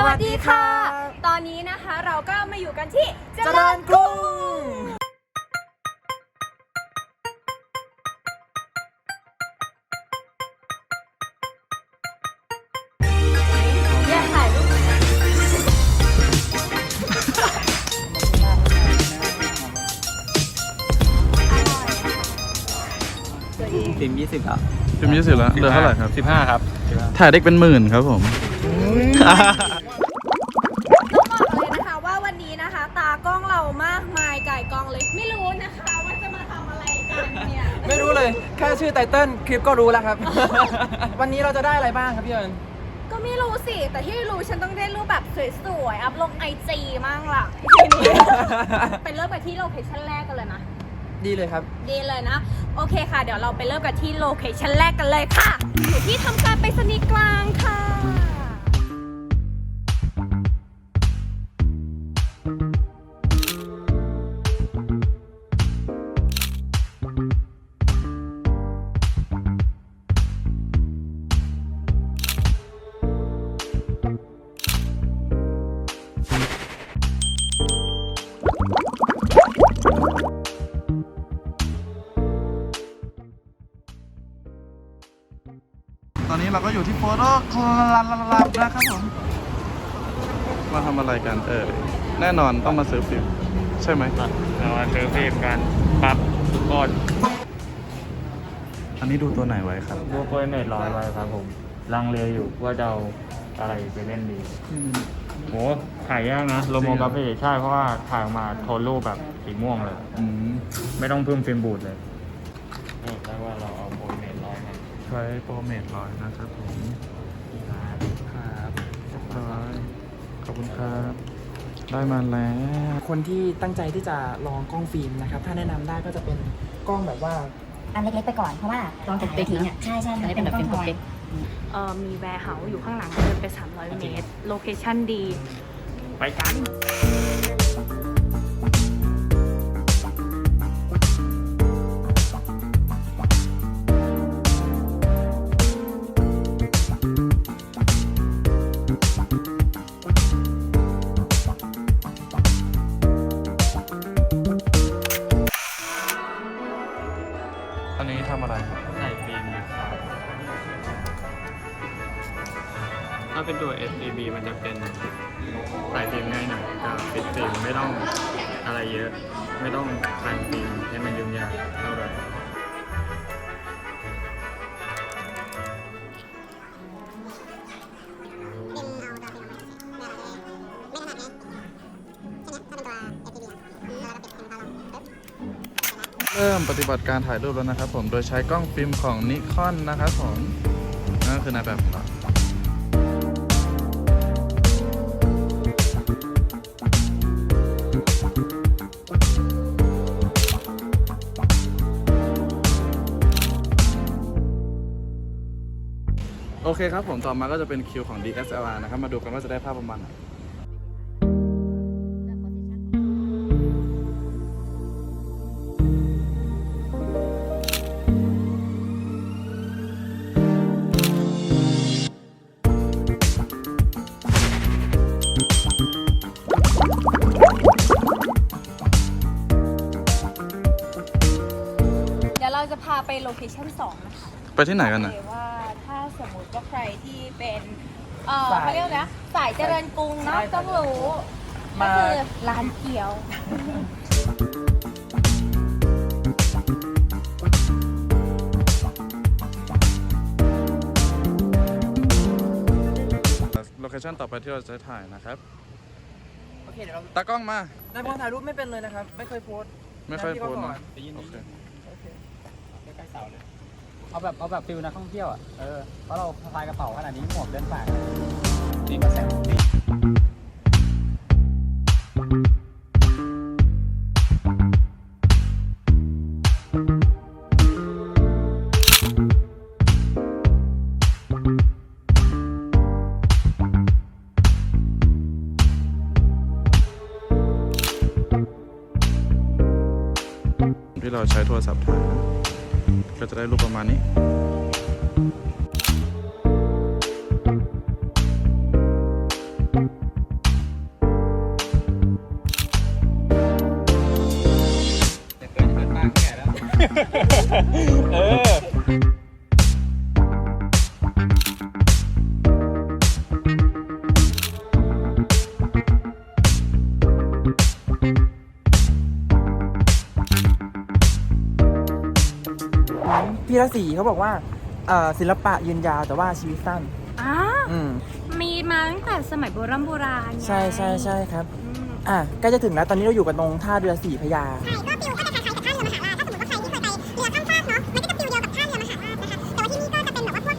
สวัสดีค่ะ ตอนนี้นะคะเราก็มาอยู่กันที่เจเจริริญญกกรุรุงงอยากถ่ายรูปฟิล์มยี่สิบครับพิมพ์ยี่สิบแล้วเหลือเท่าไหร่ครับ สิบห้าครับ ถ่ายเด็กเป็นหมื่นครับผมากมายไก่กองเลย ไม่รู้นะคะว่าจะมาทำอะไรกันเนี่ยไม่รู้เลย แค่ชื่อไตเติ้ลคลิปก็รู้แล้วครับ วันนี้เราจะได้อะไรบ้างครับพี่เอิญก็ไม่รู้สิ แต่ที่รู้ฉันต้องได้รูปแบบสวยๆ อัพลงไอจีมั่งล่ะไปเริ่มกันที่โลเคชั่นแรกกันเลยนะดีเลยครับ ดีเลยนะ โอเคค่ะ เดี๋ยวเราไปเริ่มกันที่โลเคชั่นแรกกันเลยค่ะอยู่ที่ทำการไปรษณีย์กลางค่ะ นี้เราก็อยู่ที่โฟโต้คลับนะครับผม มาทำอะไรกันเออ แน่นอนต้องมาซื้อฟิล์มใช่ไหมเรามาซื้อฟิล์มกันปั๊บกดอันนี้ดูตัวไหนไว้ครับ ดูโปรเมทร้อยไว้ครับผมลังเลอยู่ว่าจะเอาอะไรไปเล่นดีโหถ่ายยากนะโลโมกราฟีใช่เพราะว่าถ่ายออกมาโทนรูปแบบสีม่วงเลยอืไม่ต้องพึ่งฟิล์มบูดเลย ใช้โปรเมทร้อยนะครับผมครับครับร้อยขอบคุณครับ ได้มาแล้ว คนที่ตั้งใจที่จะลองกล้องฟิล์มนะครับ ถ้าแนะนำได้ก็จะเป็นกล้องแบบว่า อันเล็กๆไปก่อนเพราะว่าลองถ่ายไปทิ้งอะใช่ใช่อันนี้เป็นแบบฟิล์มกล้องเล็กเอ่อมีแวร์เฮาส์อยู่ข้างหลังเดินไป 300 เมตร โลเคชั่นดี ไปกันอัน ถ้าเป็นตัว SDB มันจะเป็นใส่ฟิล์มง่ายหน่อยกับปิดฟิล์มไม่ต้องอะไรเยอะ ไม่ต้องแต่งฟิล์มให้มันยุ่งยากเท่าไหร่เริ่มปฏิบัติการถ่ายรูปแล้วนะครับผม โดยใช้กล้องฟิล์มของนิคอนนะครับผมนั่นคือในแบบของเรา โอเคครับผมต่อมาก็จะเป็นคิวของ DSLR นะครับมาดูกันว่าจะได้ภาพประมาณไหนเดี๋ยวเราจะพาไปโลเคชั่น2นะคะ ไปที่ไหนกันนะเลยว่าถ้าสมมุติว่าใครที่เป็นเอ่อสายเขาเรียกนะสายเจริญกรุงเนาะใช่ต้องรู้ก็มา คือร้านเกี๊ยว โลเคชั่นต่อไปที่เราจะถ่ายนะครับ โอเคเดี๋ยวเราตากล้องมา นายพลถ่ายรูปไม่เป็นเลยนะครับ ไม่เคยโพสต์ไม่ค่อยโพสต์นะนะพี่โอก็เคก่อนใกล้ๆเสาเลย เอาแบบเอาแบบฟิลนักท่องเที่ยวอะ เออ เพราะเราพายกระเป๋าขนาดนี้หมวกเดินป่านี่ก็แสงดีที่เราใช้โทรศัพท์ถ่าย ก็จะได้รูปประมาณนี้เออ สีเขาบอกว่าเอ่อศิลปะยืนยาวแต่ว่าชีวิตสั้นอ่าอืมมีมาตั้งแต่สมัยโบราณโบราณไงใช่ใช่ใช่ครับ อืมอะใกล้จะถึงแล้วตอนนี้เราอยู่กันตรงท่าเรือสีพระยา ใช่ก็ฟิลก็จะคล้ายๆกับท่าเรือมหาราชถ้าสมมติว่าใครที่เคยไปเรือข้ามฟากเนาะมันก็จะฟิลเดียวกับท่าเรือมหาราชนะคะแต่ว่าที่นี่ก็จะเป็นแบบว่าพวก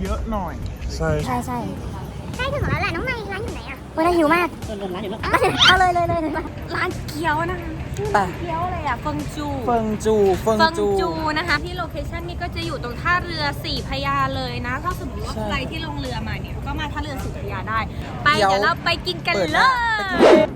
เยอะหน่อย ใช่ใช่ใช่ใช่ถึงแล้วแหละน้องไมร้านอยู่ไหนอะวันนี้หิวมากเอาเลยเลยเลยเลยร้านเกี๊ยวนะคะ ไปเกี๊ยวอะไรอะเฟิงจูเฟิงจูเฟิงเฟิงจู จูนะคะ ที่โลเคชันนี้ก็จะอยู่ตรงท่าเรือสี่พระยาเลยนะ ถ้าสมมติว่าใช่ใครที่ลงเรือมาเนี่ย ก็มาท่าเรือสี่พระยาได้ ไปเดี๋ยว เดี๋ยวเราไปกินกันเปิดหเลน้ายไปกินเลย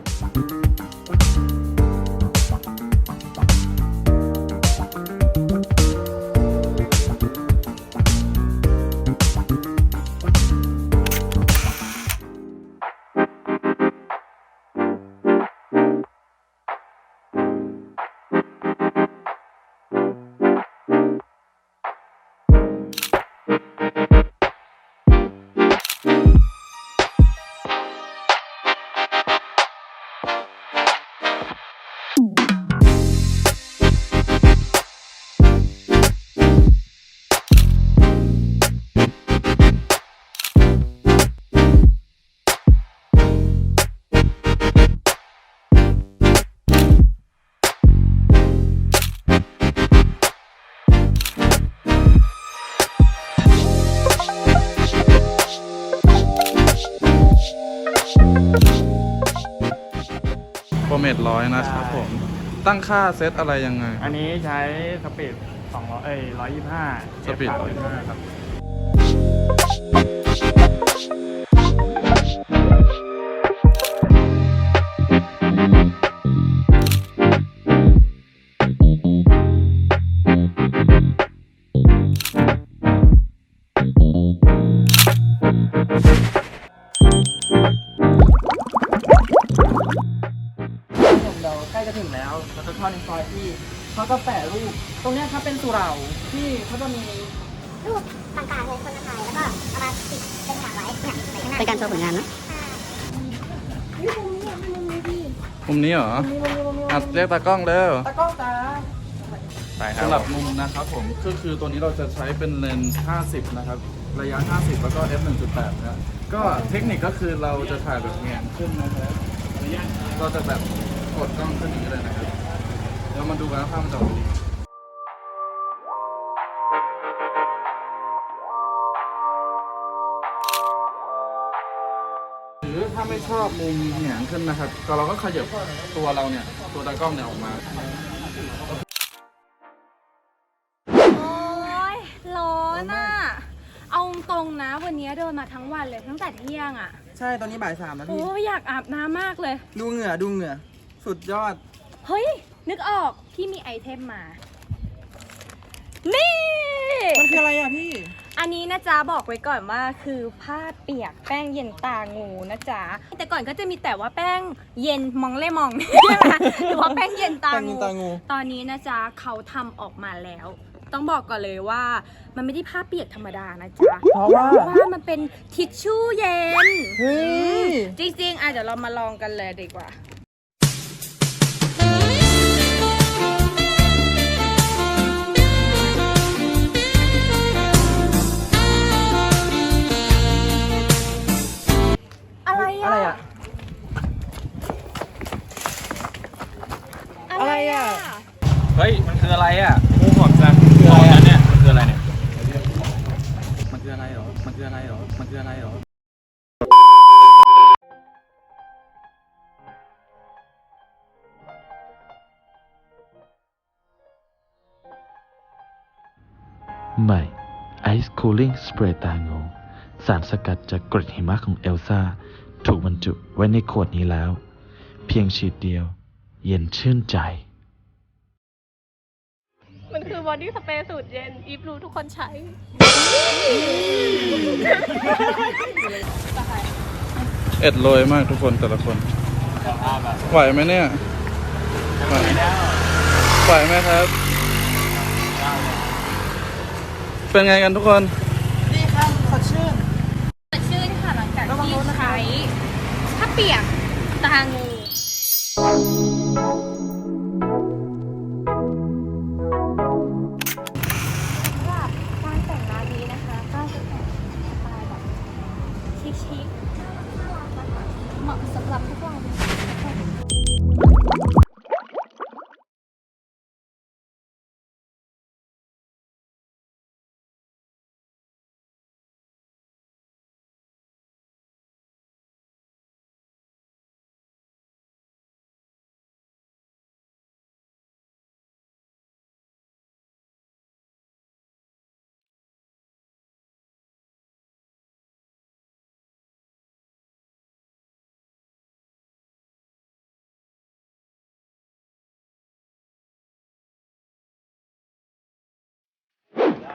โปรเมทร้อยนะครับผม ตั้งค่าเซตอะไรยังไง อันนี้ใช้สปีด200เอ้ย125 สปีด125 ครับ ก็แปะรูป ตรงเนี้ยครับเป็นสุเหร่าที่เขาจะมี รูปต่างๆเลยคนละถ่ายแล้วก็เอามาติดเป็นฉากไว้เนี่ยใส่ข้างหน้าเป็นการโชว์ผลงานนะมุมนี้เหรออัดเรียกตากล้องเร็วตะกล้องตาไปครับสำหรับมุมนะครับผมก็คือตัวนี้เราจะใช้เป็นเลนส์ 50 นะครับ ระยะ 50 แล้วก็ f 1.8นะก็เทคนิคก็คือเราจะถ่ายแบบเงียนขึ้นนะครับเราจะแบบกดกล้องขึ้นอย่างนี้เลยนะครับ เรามาดูกันว่าภาพมันจะออกมาดีหรือถ้าไม่ชอบมุมเหงียงขึ้นนะครับ ก็เราก็ขยับตัวเราเนี่ย ตัวตากล้องเนี่ยออกมา โอ้ยร้อนอะ เอาตรงๆนะ วันนี้เดินมาทั้งวันเลยตั้งแต่เที่ยงอะ ใช่ตอนนี้บ่ายสามแล้วโอ้พี่ยอยากอาบน้ำมากเลย ดูเหงื่อดูเหงื่อ สุดยอด เฮ้ย นึกออกพี่มีไอเทมมา นี่ มันคืออะไรอะพี่ อันนี้นะจ๊ะบอกไว้ก่อนว่าคือผ้าเปียกแป้งเย็นตางูนะจ๊ะแต่ก่อนก็จะมีแต่ว่าแป้งเย็นมองเล่มองหรือว่าแป้งเย็นตาแป้งเย็งูนตางู ตอนนี้นะจ๊ะเขาทำออกมาแล้ว ต้องบอกก่อนเลยว่า มันไม่ได้ผ้าเปียกธรรมดานะจ๊ะเพราะว่าว่ามันเป็นทิชชู่เย็น เฮ้ย จริงๆอะเดี๋ยวเรามาลองกันเลยดีกว่า อะไรอะไรอะอะ อะไรอะ เฮ้ย มันคืออะไรอะงูหอมจังคืออะไรอะเนี่ย มันคืออะไรเนี่ย มันคืออะไรหรอ มันคืออะไรหรอ มันคืออะไรหรอใหม่ไอซ์คูลิ่งสเปรย์ตางูสารสกัดจากกรดหิมะของเอลซ่า ถูกบรรจุไว้ในขวดนี้แล้ว เพียงฉีดเดียว เย็นชื่นใจ มันคือบอดี้สเปรย์สูตรเย็น อีฟรู้ทุกคนใช้เอ็ดโรยมากทุกคนแต่ละคน ไหวไหมเนี่ยไหวไหวไหมครับ เป็นไงกันทุกคน ดีครับสดชื่น สดชื่นค่ะหลังจาก ระวัง ที่ รถนะคะ ใช้ผ้า เปียกตางูสำหรับการแต่งร้านนี้นะคะ ก็จะแต่งสไตล์แบบชิคๆน่ารักนะคะเหมาะสำหรับทุกเร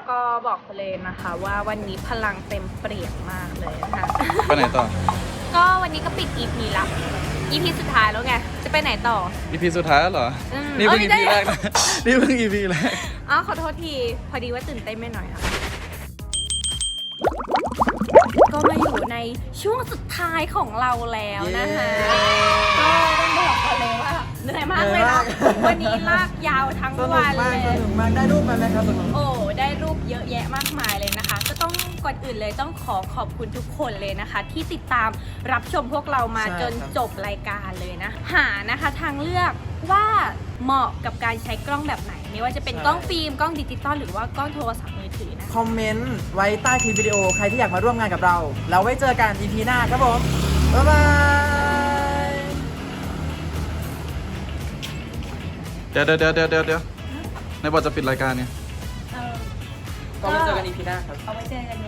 ก็บอกเลยนะคะว่าวันนี้พลังเต็มเปลี่ยนมากเลยนะคะไปไหนต่อ ก็วันนี้ก็ปิด EP ละ EP สุดท้ายแล้วไง จะไปไหนต่อ EP สุดท้ายแล้วเหรอ อืมนี่เพิ่ง เอ้ย EP ได้ แรกนะนี่เพิ่ง EP แรกอ้าวขอโทษที พอดีว่าตื่นเต้นไม่หน่อยอะก็มาอยู่ในช่วงสุดท้ายของเราแล้วนะคะก็ต้องบอกก่อนเลยว่า เหนื่อยมากเลยนะวันนี้ลากยาวทั้งสนุวักนมากเลสย นุกมากได้รูปมาไหมครับสนุก โอ้ได้รูปเยอะแยะมากมายเลยนะคะ ก็ต้องก่อนอื่นเลยต้องขอขอบคุณทุกคนเลยนะคะ ที่ติดตามรับชมพวกเรามาใช่จนครับ จบรายการเลยนะ หานะคะทางเลือกว่าเหมาะกับการใช้กล้องแบบไหน ไม่ว่าจะเป็นกล้องฟิล์มกล้องดิจิตอลหรือว่ากล้องโทรศัพท์มือถือนะคอมเมนต์ไว้ใต้คลิปวิดีโอใครที่อยากมาร่วมงานกับเรา แล้วไว้เจอกัน EP หน้าครับผม บ๊ายบาย เดี๋ยวเดี๋ยวเดี๋ยวเดี๋ยวเดี๋ยวในบอทจะปิดรายการเนี่ย เออก็ไว้เจอกัน EP หน้าครับ เอาไว้เจอกันใน